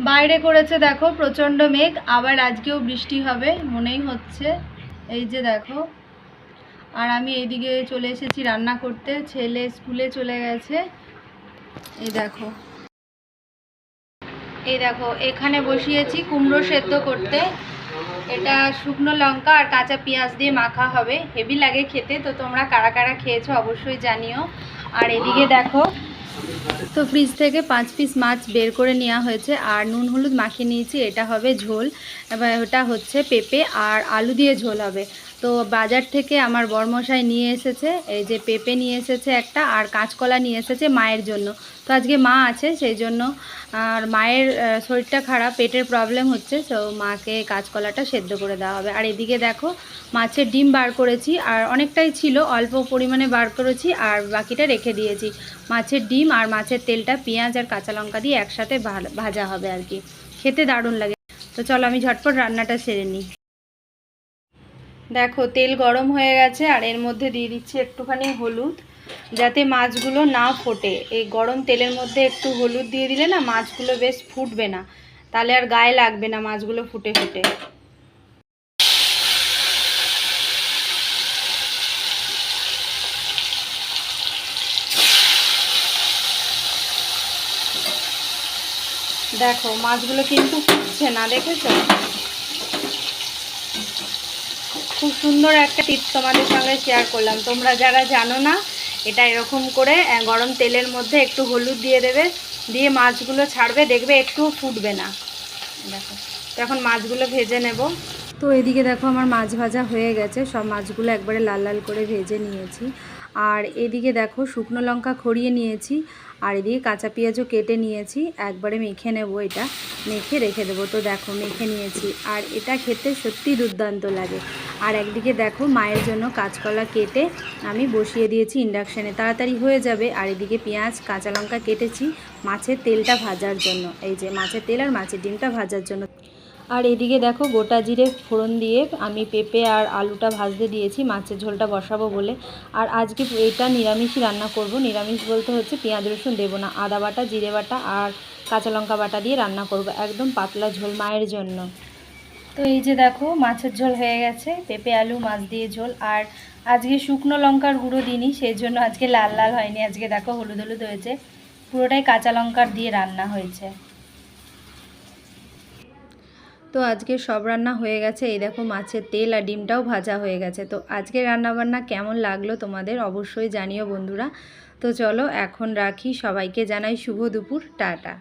বাইরে করেছে দেখো, প্রচণ্ড মেঘ, আবার আজকেও বৃষ্টি হবে, মনেই হচ্ছে। এই যে দেখো, আর আমি এইদিকে চলে এসেছি রান্না করতে, ছেলে স্কুলে চলে গেছে। এই দেখো। এই দেখো, এখানে বসিয়েছি কুমড়ো সেদ্ধ করতে। এটা শুকনো লঙ্কা আর কাঁচা পেঁয়াজ দিয়ে মাখা হবে। হেভি লাগে খেতে, তো তোমরা কারা কারা খেয়েছো অবশ্যই জানিও। আর এদিকে দেখো তো ফ্রিজ থেকে পাঁচ পিস মাছ বের করে নেওয়া হয়েছে, আর নুন হলুদ মাখিয়ে নিয়েছি, এটা হবে ঝোল। এবার ওটা হচ্ছে পেঁপে, আর আলু দিয়ে ঝোল হবে। তো বাজার থেকে আমার বরমশাই নিয়ে এসেছে, এই যে পেঁপে নিয়ে এসেছে একটা আর কাঁচকলা নিয়ে এসেছে মায়ের জন্য। তো আজকে মা আছে, সেই জন্য আর মায়ের শরীরটা খারাপ, পেটের প্রবলেম হচ্ছে তো মাকে কাঁচকলাটা সেদ্ধ করে দেওয়া হবে। আর এদিকে দেখো, মাছের ডিম বার করেছি, আর অনেকটাই ছিল, অল্প পরিমাণে বার করেছি, আর বাকিটা রেখে দিয়েছি। মাছের ডিম আর মাছের তেলটা পেঁয়াজ আর কাঁচা লঙ্কা দিয়ে একসাথে ভাজা হবে আর কি। খেতে দারুণ লাগে। তো চলো আমি ঝটপট রান্নাটা সেরে নিই। দেখো, তেল গরম হয়ে গেছে আর এর মধ্যে দিয়ে দিচ্ছি একটুখানি হলুদ, যাতে মাছগুলো না ফোটে। এই গরম তেলের মধ্যে একটু হলুদ দিয়ে দিলে না মাছগুলো বেশ ফুটবে না। তাহলে আর গায়ে লাগবে না মাছগুলো ফুটে ফুটে। দেখো, মাছগুলো কিন্তু ফুটছে না, দেখেছ? খুব সুন্দর একটা টিপস তোমাদের সঙ্গে শেয়ার করলাম। তোমরা যারা জানো না, এটা এরকম করে গরম তেলের মধ্যে একটু হলুদ দিয়ে দেবে, দিয়ে মাছগুলো ছাড়বে, দেখবে একটুও ফুটবে না। দেখো, তো এখন মাছগুলো ভেজে নেব। তো এদিকে দেখো আমার মাছ ভাজা হয়ে গেছে, সব মাছগুলো একবারে লাল লাল করে ভেজে নিয়েছি। আর এদিকে দেখো শুকনো লঙ্কা খড়িয়ে নিয়েছি, আর এদিকে কাঁচা পেঁয়াজও কেটে নিয়েছি, একবারে মেখে নেব এটা, মেখে রেখে দেবো। তো দেখো, মেখে নিয়েছি, আর এটা খেতে সত্যি দুর্দান্ত লাগে। আর একদিকে দেখো মায়ের জন্য কাঁচকলা কেটে আমি বসিয়ে দিয়েছি ইন্ডাকশানে তাড়াতাড়ি হয়ে যাবে। আর এদিকে পেঁয়াজ, কাঁচা লঙ্কা কেটেছি মাছের তেলটা ভাজার জন্য। এই যে মাছের তেল আর মাছের ডিমটা ভাজার জন্য। আর এদিকে দেখো গোটা জিরে ফোড়ন দিয়ে আমি পেঁপে আর আলুটা ভাজতে দিয়েছি, মাছের ঝোলটা বসাবো বলে। আর আজকে এটা নিরামিষই রান্না করব। নিরামিষ বলতে হচ্ছে পেঁয়াজ, রসুন দেবো না। আদা বাটা, জিরে বাটা আর কাঁচা লঙ্কা বাটা দিয়ে রান্না করব। একদম পাতলা ঝোল মায়ের জন্য। তো এই যে দেখো, মাছের ঝোল হয়ে গেছে, পেঁপে, আলু, মাছ দিয়ে ঝোল। আর আজকে শুকনো লঙ্কার গুঁড়ো দিইনি, সেই জন্য আজকে লাল লাল হয়নি। আজকে দেখো হলুদ হলুদ হয়েছে, পুরোটাই কাঁচা লঙ্কার দিয়ে রান্না হয়েছে। তো আজকে সব রান্না হয়ে গেছে, এই দেখো মাছের তেল আর ডিমটাও ভাজা হয়ে গেছে। তো আজকে রান্নাবান্না কেমন লাগল তোমাদের অবশ্যই জানিও বন্ধুরা। তো চলো, এখন রাখি, সবাইকে জানাই শুভ দুপুর, টাটা।